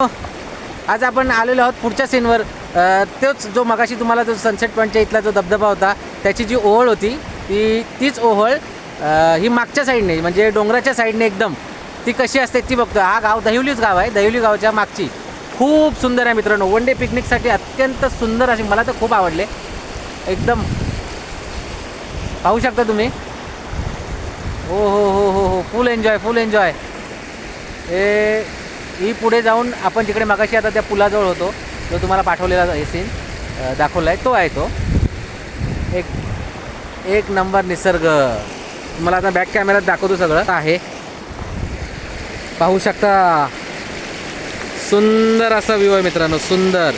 आज आपण आलेलो आहोत पुढच्या सीनवर. तोच जो मगाशी तुम्हाला जो सनसेट पॉईंटच्या इथला जो धबधबा होता त्याची जी ओहळ होती ती तीच ओहळ ही मागच्या साईडने म्हणजे डोंगराच्या साईडने एकदम ती कशी असते ती बघतो हा गाव दहिवलीच गाव आहे दहिवली गावच्या मागची. खूप सुंदर आहे मित्रांनो. वन डे पिकनिकसाठी अत्यंत सुंदर अशी मला तर खूप आवडले. एकदम. पाहू शकता तुम्ही? हो हो हो हो हो. फुल एन्जॉय फुल एन्जॉय हे ही पुढे जाऊन आपण जिकडे मगाशी आता त्या पुलाजवळ होतो जो तुम्हाला पाठवलेला हे सीन दाखवला आहे तो आहे तो. एक एक नंबर निसर्ग. तुम्हाला आता बॅक कॅमेऱ्यात दाखवतो सगळं. आहे. पाहू शकता. सुंदर असा व्ह्यू आहे मित्रांनो सुंदर.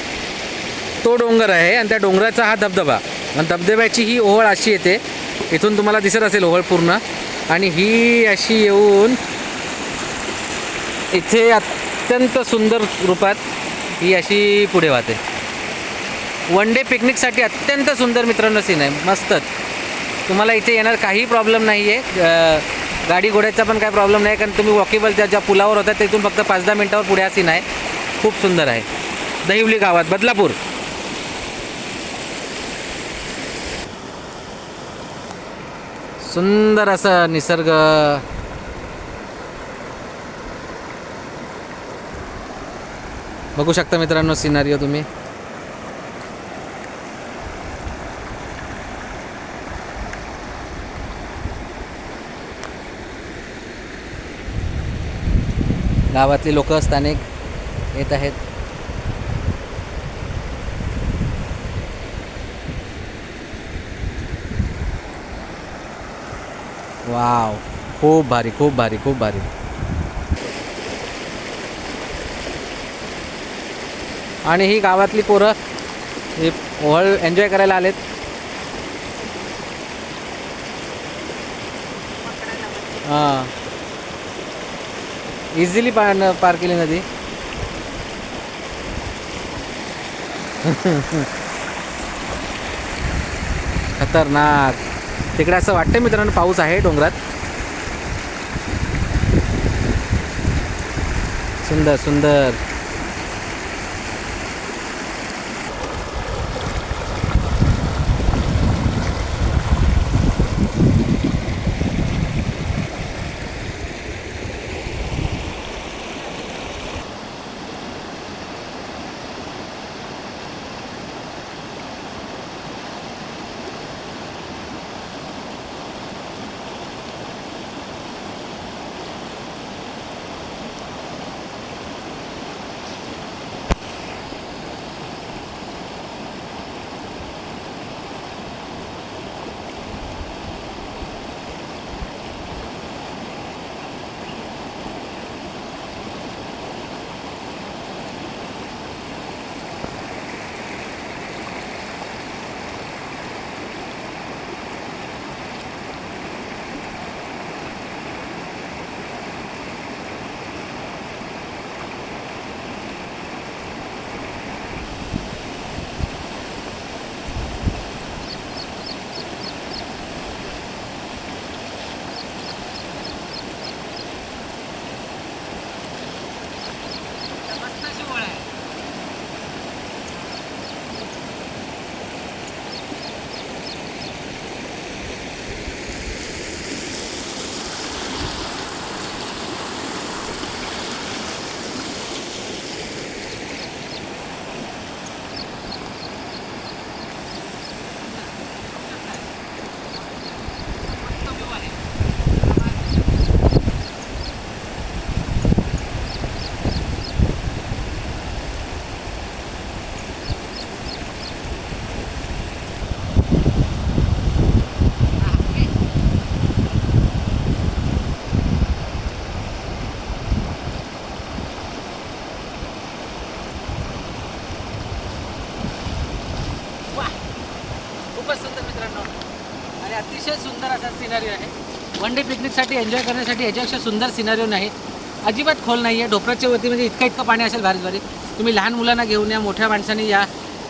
तो डोंगर आहे आणि त्या डोंगराचा हा धबधबा. आणि धबधब्याची ही ओहळ अशी येते. इथून तुम्हाला दिसत असेल ओहळ पूर्ण. आणि ही अशी येऊन इथे अत्यंत सुंदर रूपात ही अशी पुढे वाहते. वन डे पिकनिकसाठी अत्यंत सुंदर मित्रांनो सीन आहे. मस्तच तुम्हाला इथे येणार काही प्रॉब्लेम नाही आहे गाडी घोड्याचा पण काही प्रॉब्लेम नाही कारण तुम्ही वॉकेबल त्या ज्या पुलावर होता तिथून फक्त पाच दहा मिनटावर पुढे हा सीन आहे. खूप सुंदर आहे. दहिवली गावात बदलापूर. सुंदर असं निसर्ग. बघू शकता मित्रांनो सिनारिओ तुम्ही. गावातली लोक स्थानिक येत आहेत. वाव खूप भारी खूप भारी खूप भारी. आणि ही गावातली पोरं हे ओहळ एन्जॉय करायला आलेत. हां. इझिली पार पार केली नदी. खतरनाक. तिकडे असं वाटतं मित्रांनो पाऊस आहे डोंगरात. सुंदर सुंदर. वन डे पिकनिकसाठी एन्जॉय करण्यासाठी याच्यापेक्षा सुंदर सिनारिओ नाही. अजिबात खोल नाही आहे ढोपराच्या वरती म्हणजे इतकं इतकं पाणी असेल भारी भारी तुम्ही लहान मुलांना घेऊन या मोठ्या माणसांनी या.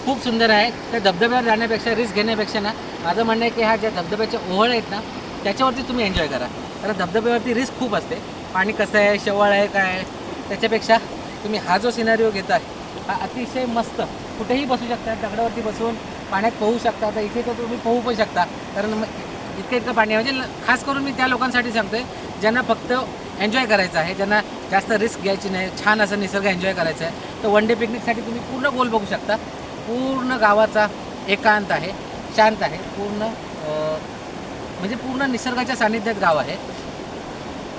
खूप सुंदर आहे. त्या धबधब्यावर जाण्यापेक्षा रिस्क घेण्यापेक्षा ना माझं म्हणणं आहे की ह्या ज्या धबधब्याच्या ओहळ आहेत ना त्याच्यावरती तुम्ही एन्जॉय करा. कारण धबधब्यावरती रिस्क खूप असते. पाणी कसं आहे शेवाळ आहे काय आहे त्याच्यापेक्षा तुम्ही हा जो सिनारिओ आहे हा अतिशय मस्त. कुठेही बसू शकता दगडावरती बसून पाण्यात पोहू शकता. तर इथे तर तुम्ही पोहू पण शकता. कारण मग इतकं इतकं पाणी आहे. म्हणजे ल- खास करून मी त्या लोकांसाठी सांगतोय ज्यांना फक्त एन्जॉय करायचं आहे ज्यांना जास्त रिस्क घ्यायची नाही छान असं निसर्ग एन्जॉय करायचं आहे तर वन डे पिकनिकसाठी तुम्ही पूर्ण गोल बघू शकता. पूर्ण गावाचा एकांत आहे शांत आहे पूर्ण म्हणजे पूर्ण निसर्गाच्या सानिध्यात गाव आहे.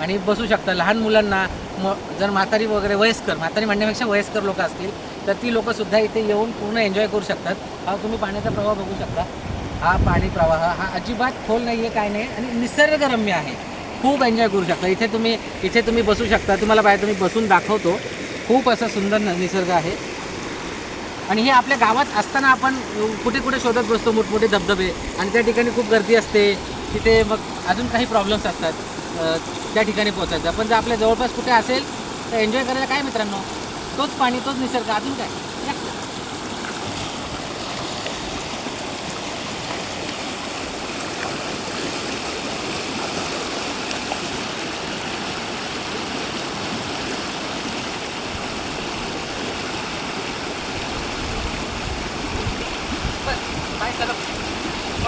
आणि बसू शकता लहान मुलांना म जर म्हातारी वगैरे वयस्कर म्हातारी म्हणण्यापेक्षा वयस्कर लोक असतील तर ती लोकंसुद्धा इथे येऊन पूर्ण एन्जॉय करू शकतात. हा तुम्ही पाण्याचा प्रवाह बघू शकता. हा पाणी प्रवाह हा अजिबात खोल नाही आहे काय नाही आणि निसर्गरम्य आहे. खूप एन्जॉय करू शकता. इथे तुम्ही इथे तुम्ही बसू शकता. तुम्हाला बाहेर तुम्ही बसून दाखवतो. खूप असं सुंदर न- निसर्ग आहे. आणि हे आपल्या गावात असताना आपण कुठे कुठे शोधत बसतो मोठमोठे धबधबे. आणि त्या ठिकाणी खूप गर्दी असते. तिथे मग अजून काही प्रॉब्लेम्स असतात. त्या ठिकाणी पोहोचायचं. पण जर आपल्या जवळपास कुठे असेल तर एन्जॉय करायला काय मित्रांनो? तोच पाणी तोच निसर्ग. अजून काय या. बस, बाय, चलो.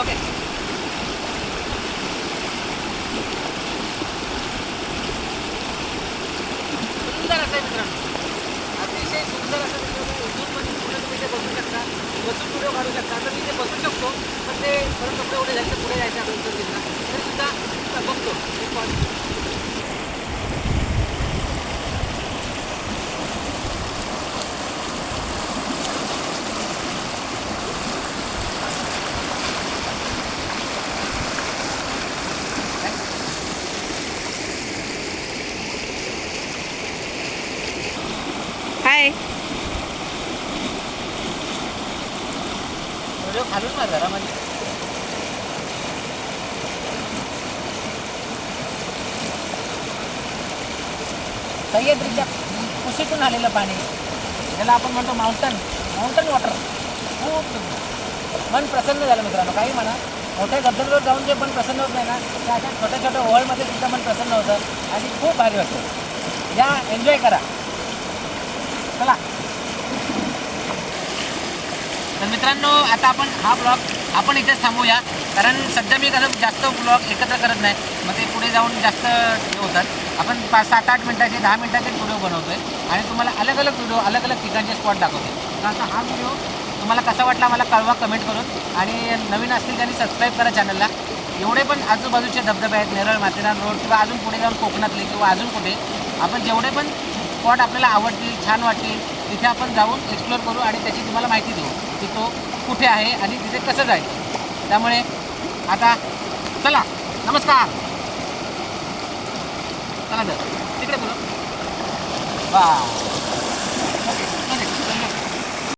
ओके सुंदर असं आहे मित्रांनो अतिशय सुंदर असं निसर्ग आहे. इथून पण पुढे तुम्ही इथे बसू शकता बसून व्हिडिओ काढू शकता. तर मी इथे बसू शकतो पण ते परत कपडे एवढे जायचं पुढे जायचं आपण उत्तर दिला. तरी बघतो. एक point. हाय व्हिडिओ खालून मार जरा म्हणजे सह्याद्रीच्या कुशीतून आलेलं पाणी. ज्याला आपण म्हणतो माउंटन माउंटन वॉटर खूप मन प्रसन्न झालं मित्रांनो. काही म्हणा. मोठ्या धबधब्यावर जाऊन जे पण प्रसन्न होत नाही ना त्या अशा छोट्या छोट्या ओहळमध्ये सुद्धा मन प्रसन्न होतं आणि खूप भारी वाटतं. या एन्जॉय करा. चला. तर मित्रांनो आता आपण हा ब्लॉग आपण इथेच थांबूया. कारण सध्या मी कसं जास्त ब्लॉग एकत्र करत नाही. मग ते पुढे जाऊन जास्त हे होतात. आपण पाच सात आठ मिनटाचे दहा मिनटाचे व्हिडिओ बनवतोय. आणि तुम्हाला अलग अलग व्हिडिओ अलग अलग ठिकाणचे स्पॉट दाखवतो तर आता हा व्हिडिओ तुम्हाला कसा वाटला मला कळवा कमेंट करून. आणि नवीन असतील त्यांनी सबस्क्राईब करा चॅनलला एवढे पण आजूबाजूचे धबधबे आहेत नेरळ माथेरान रोड किंवा अजून पुढे जाऊन कोकणातले किंवा अजून कुठे. आपण जेवढे पण स्पॉट आपल्याला आवडतील छान वाटतील तिथे आपण जाऊन एक्सप्लोअर करू आणि त्याची तुम्हाला माहिती देऊ की तो कुठे आहे आणि तिथे कसं जायचं. त्यामुळे आता चला नमस्कार. चला तर तिकडे बोला. वा.